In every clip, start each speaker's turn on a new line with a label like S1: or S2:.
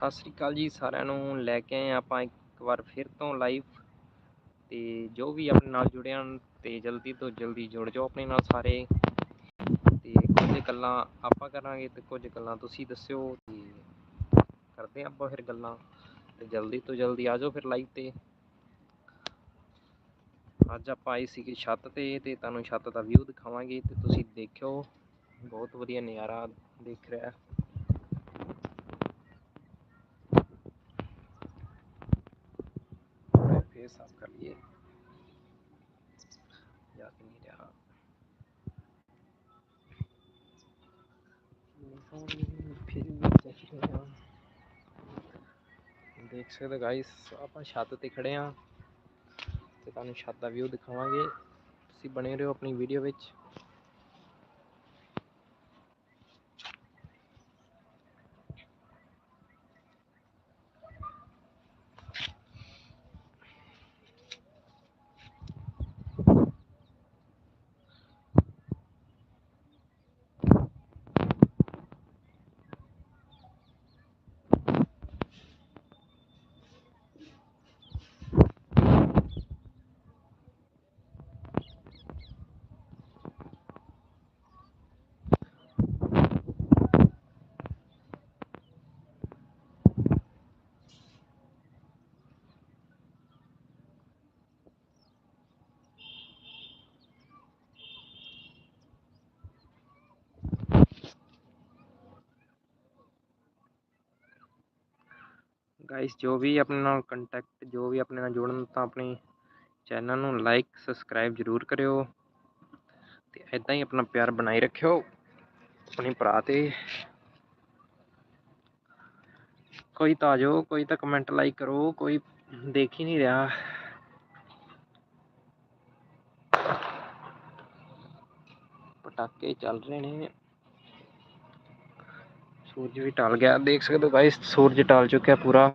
S1: ਸਤਿ ਸ੍ਰੀ ਅਕਾਲ ਜੀ ਸਾਰਿਆਂ ਨੂੰ, ਲੈ ਕੇ ਆਏ ਹਾਂ ਆਪਾਂ ਇੱਕ ਵਾਰ ਫਿਰ ਤੋਂ ਲਾਈਵ ਤੇ ਜੋ ਵੀ ਆਪਣੇ ਨਾਲ ਜੁੜੇ ਹਨ ਤੇ ਜਲਦੀ ਤੋਂ ਜਲਦੀ ਜੁੜ ਜਾਓ ਆਪਣੇ ਨਾਲ ਸਾਰੇ। ਤੇ ਕੁਝ ਗੱਲਾਂ ਆਪਾਂ ਕਰਾਂਗੇ ਤੇ ਕੁਝ ਗੱਲਾਂ ਤੁਸੀਂ ਦੱਸਿਓ ਤੇ ਕਰਦੇ ਹਾਂ ਆਪਾਂ ਫਿਰ ਗੱਲਾਂ। ਤੇ ਜਲਦੀ ਤੋਂ ਜਲਦੀ ਆ ਜਾਓ ਫਿਰ ਲਾਈਵ ਤੇ। ਅੱਜ ਆਪਾਂ ਆਏ ਸੀਗੇ ਛੱਤ ਤੇ ਤੇ ਤੁਹਾਨੂੰ ਛੱਤ ਦਾ ਵਿਊ ਦਿਖਾਵਾਂਗੇ ਤੇ ਤੁਸੀਂ ਦੇਖਿਓ, ਬਹੁਤ ਵਧੀਆ ਨਜ਼ਾਰਾ ਦੇਖ ਰਿਹਾ। ਫੇਰ ਸਾਫ਼ ਕਰ ਲਈਏ। ਯਾਦ ਨਹੀਂ ਫਿਰ ਵੀ ਦੇਖ ਰਹੇ ਹਾਂ। ਦੇਖ ਸਕਦੇ ਗਾਇਸ ਆਪਾਂ ਛੱਤ ਤੇ ਖੜੇ ਹਾਂ। ਤੇ ਤੁਹਾਨੂੰ ਛੱਤ ਦਾ ਵਿਊ ਦਿਖਾਵਾਂਗੇ। ਤੁਸੀਂ ਬਣੇ ਰਹੋ ਆਪਣੀ ਵੀਡੀਓ ਵਿੱਚ। ਗਾਇਸ ਜੋ ਵੀ ਆਪਣੇ ਨਾਲ ਕੰਟੈਕਟ ਜੋ ਵੀ ਆਪਣੇ ਨਾਲ ਜੁੜਨ, ਤਾਂ ਆਪਣੇ ਚੈਨਲ ਨੂੰ ਲਾਈਕ ਸਬਸਕ੍ਰਾਈਬ ਜ਼ਰੂਰ ਕਰਿਓ ਤੇ ਇਦਾਂ ਹੀ ਆਪਣਾ ਪਿਆਰ ਬਣਾਈ ਰੱਖਿਓ ਆਪਣੇ ਭਰਾ ਤੇ। ਕੋਈ ਤਾਂ ਆ ਜਾਓ, ਕੋਈ ਤਾਂ ਕਮੈਂਟ ਲਾਈਕ ਕਰੋ, ਕੋਈ ਦੇਖ ਹੀ ਨਹੀਂ ਰਿਹਾ। ਪਟਾਕੇ ਚੱਲ ਰਹੇ ਨੇ। ਸੂਰਜ ਵੀ ਢਲ ਗਿਆ। ਦੇਖ ਸਕਦੇ ਹੋ ਗਾਇਸ ਸੂਰਜ ਢਲ ਚੁੱਕਿਆ ਪੂਰਾ।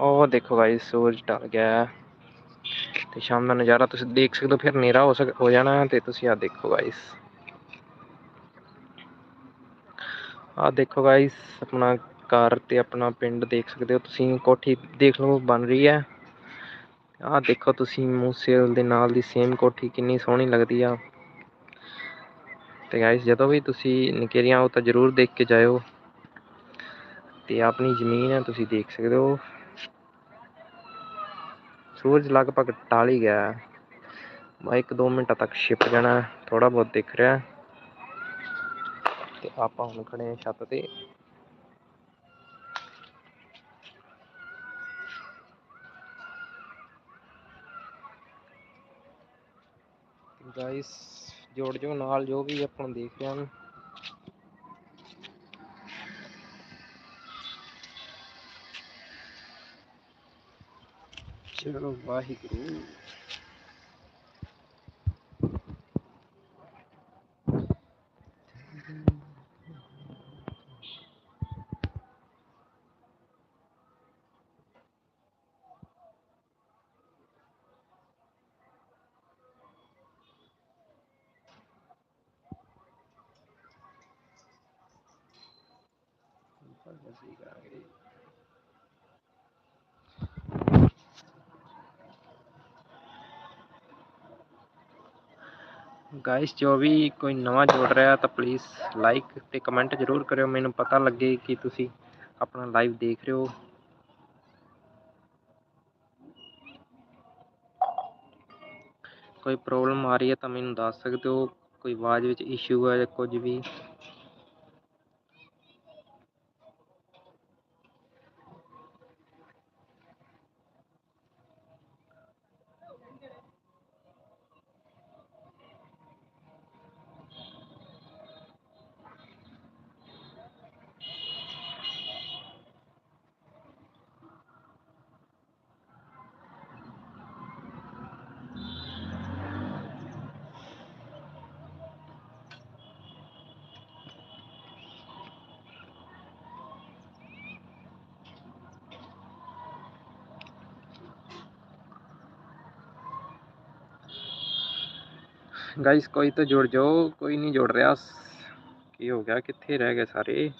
S1: ਉਹ ਦੇਖੋ ਗਾਇਸ ਸੂਰਜ ਢਲ ਗਿਆ। ਤੇ ਸ਼ਾਮ ਦਾ ਨਜ਼ਾਰਾ ਤੁਸੀਂ ਦੇਖ ਸਕਦੇ ਹੋ, ਫਿਰ ਹਨੇਰਾ ਹੋ ਸਕ, ਹੋ ਜਾਣਾ ਤੇ ਤੁਸੀਂ ਆ ਦੇਖੋ ਗਾਇਸ ਆ ਦੇਖੋ ਗਾਇਸ ਆਪਣਾ ਘਰ ਤੇ ਆਪਣਾ ਪਿੰਡ ਦੇਖ ਸਕਦੇ ਹੋ ਤੁਸੀਂ, ਕੋਠੀ ਦੇਖ ਲਓ ਬਣ ਰਹੀ ਹੈ। ਆ ਦੇਖੋ ਤੁਸੀਂ ਮੂਸੇਲ ਦੇ ਨਾਲ ਦੀ ਸੇਮ ਕੋਠੀ ਕਿੰਨੀ ਸੋਹਣੀ ਲੱਗਦੀ ਆ। ਤੇ ਗਾਇਸ ਜਦੋਂ ਵੀ ਤੁਸੀਂ ਨਿਕੇਰੀਆਂ ਆਓ ਤਾਂ ਜ਼ਰੂਰ ਦੇਖ ਕੇ ਜਾਇਓ। ਤੇ ਆਪਣੀ ਜ਼ਮੀਨ ਹੈ, ਤੁਸੀਂ ਦੇਖ ਸਕਦੇ ਹੋ। ਸੂਰਜ ਲਗਭਗ ਟਾਲ ਹੀ ਗਿਆ ਹੈ। ਬਾ ਇੱਕ ਮਿੰਟਾਂ ਤੱਕ ਛਿਪ ਜਾਣਾ ਥੋੜਾ ਬਹੁਤ ਦਿਖ ਰਿਹਾ ਤੇ ਆਪਾਂ ਹੁਣ ਖੜੇ ਹਾਂ ਛੱਤ ਤੇ। ਗਾਇਸ ਜੋੜ ਜੋ ਨਾਲ ਜੋ ਵੀ ਆਪਾਂ ਨੂੰ ਦੇਖ ਰਹੇ ਹਨ ਚਲੋ ਵਾਹਿਗੁਰੂ। ਅਸੀਂ ਕਰਾਂਗੇ ਗਾਇਸ ਜੋ ਵੀ ਕੋਈ ਨਵਾਂ ਜੁੜ ਰਿਹਾ ਤਾਂ ਪਲੀਜ਼ ਲਾਈਕ ਤੇ ਕਮੈਂਟ ਜ਼ਰੂਰ ਕਰਿਓ। ਮੈਨੂੰ ਪਤਾ ਲੱਗੇ ਕਿ ਤੁਸੀਂ ਆਪਣਾ ਲਾਈਵ ਦੇਖ ਰਹੇ ਹੋ। ਕੋਈ ਪ੍ਰੋਬਲਮ ਆ ਰਹੀ ਹੈ ਤਾਂ ਮੈਨੂੰ ਦੱਸ ਸਕਦੇ ਹੋ। ਕੋਈ ਆਵਾਜ਼ ਵਿੱਚ ਇਸ਼ੂ ਹੈ ਜਾਂ ਕੁਝ ਵੀ। ਗਾਇਸ ਕੋਈ ਤਾਂ ਜੁੜ ਜਾਓ, ਕੋਈ ਨਹੀਂ ਜੁੜ ਰਿਹਾ। ਕੀ ਹੋ ਗਿਆ? ਕਿੱਥੇ ਰਹਿ ਗਏ ਸਾਰੇ?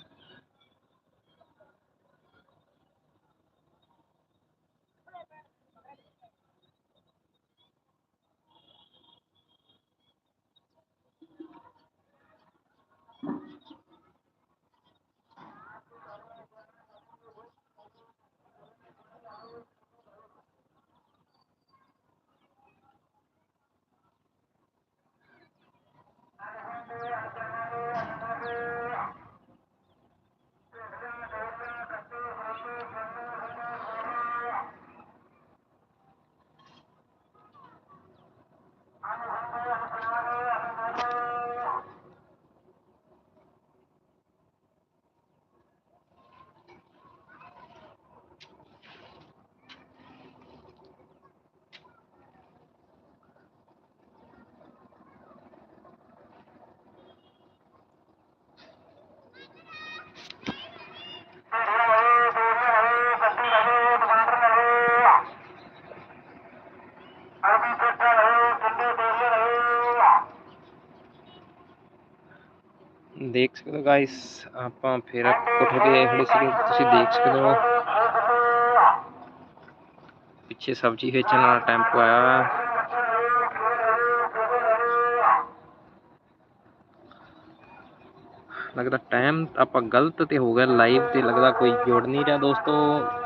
S1: ਦੇਖ ਸਕਦੇ ਹੋ ਗਾਇਸ ਆਪਾਂ ਫਿਰ ਕੋਠੇ ਤੇ ਖੜੇ ਸੀਗੇ, ਤੁਸੀਂ ਦੇਖ ਸਕਦੇ ਹੋ। ਪਿੱਛੇ ਸਬਜ਼ੀ ਵੇਚਣ ਵਾਲਾ ਟੈਂਪੋ ਆਇਆ ਲੱਗਦਾ ਟਾਈਮ ਆਪਾਂ ਗਲਤ ਤੇ ਹੋ ਗਿਆ ਲਾਈਵ ਤੇ ਲੱਗਦਾ ਕੋਈ ਜੁੜ ਨਹੀਂ ਰਿਹਾ ਦੋਸਤੋ।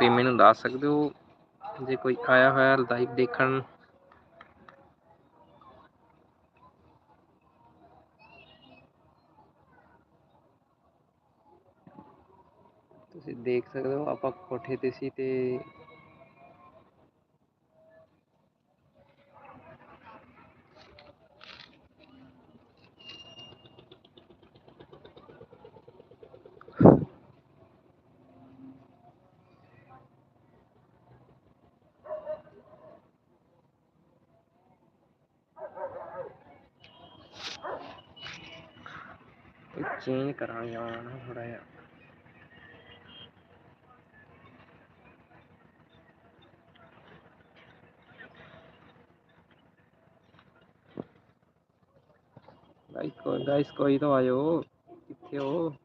S1: ਤੇ ਮੈਨੂੰ ਦੱਸ ਸਕਦੇ ਹੋ, ਜੇ ਕੋਈ ਆਇਆ ਹੋਇਆ ਲਾਈਵ ਦੇਖਣ ਤੁਸੀਂ ਦੇਖ ਸਕਦੇ ਹੋ ਆਪਾਂ ਕੋਠੇ ਤੇ ਸੀ ਤੇ ਚੇਂਜ ਕਰਾਂਗੇ ਨਾ ਥੋੜਾ ਜਿਹਾ गाइस को गाइस कोई तो आयो कितने हो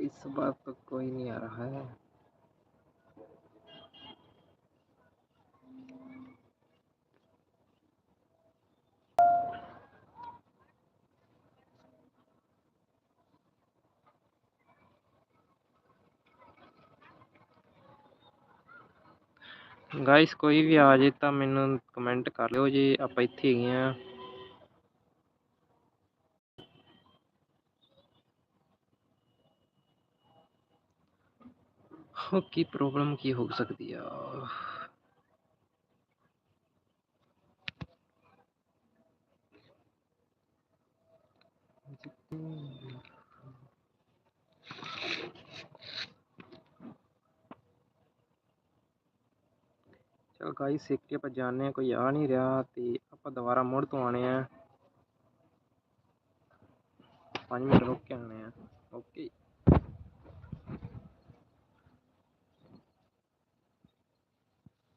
S1: इस बार तो कोई नहीं आ रहा है ਗਾਇਸ ਕੋਈ ਵੀ ਆ ਜੇ ਤਾਂ ਮੈਨੂੰ ਕਮੈਂਟ ਕਰ ਲਿਓ ਜੀ ਆਪਾਂ ਇੱਥੇ ਹੈਗੇ ਆ ਹੋ ਕੀ ਪ੍ਰੋਬਲਮ ਕੀ ਹੋ ਸਕਦੀ ਆ? ਚਲ ਗਾਈ ਸਿੱਖ ਕੇ ਆਪਾਂ ਜਾਣਦੇ ਆ ਕੋਈ ਆ ਨਹੀਂ ਰਿਹਾ ਤੇ ਆਪਾਂ ਦੁਬਾਰਾ ਮੁੜ ਤੋਂ ਆਣੇ ਆ 5 ਮਿੰਟ ਰੁਕ ਕੇ ਆਣੇ ਆ ਓਕੇ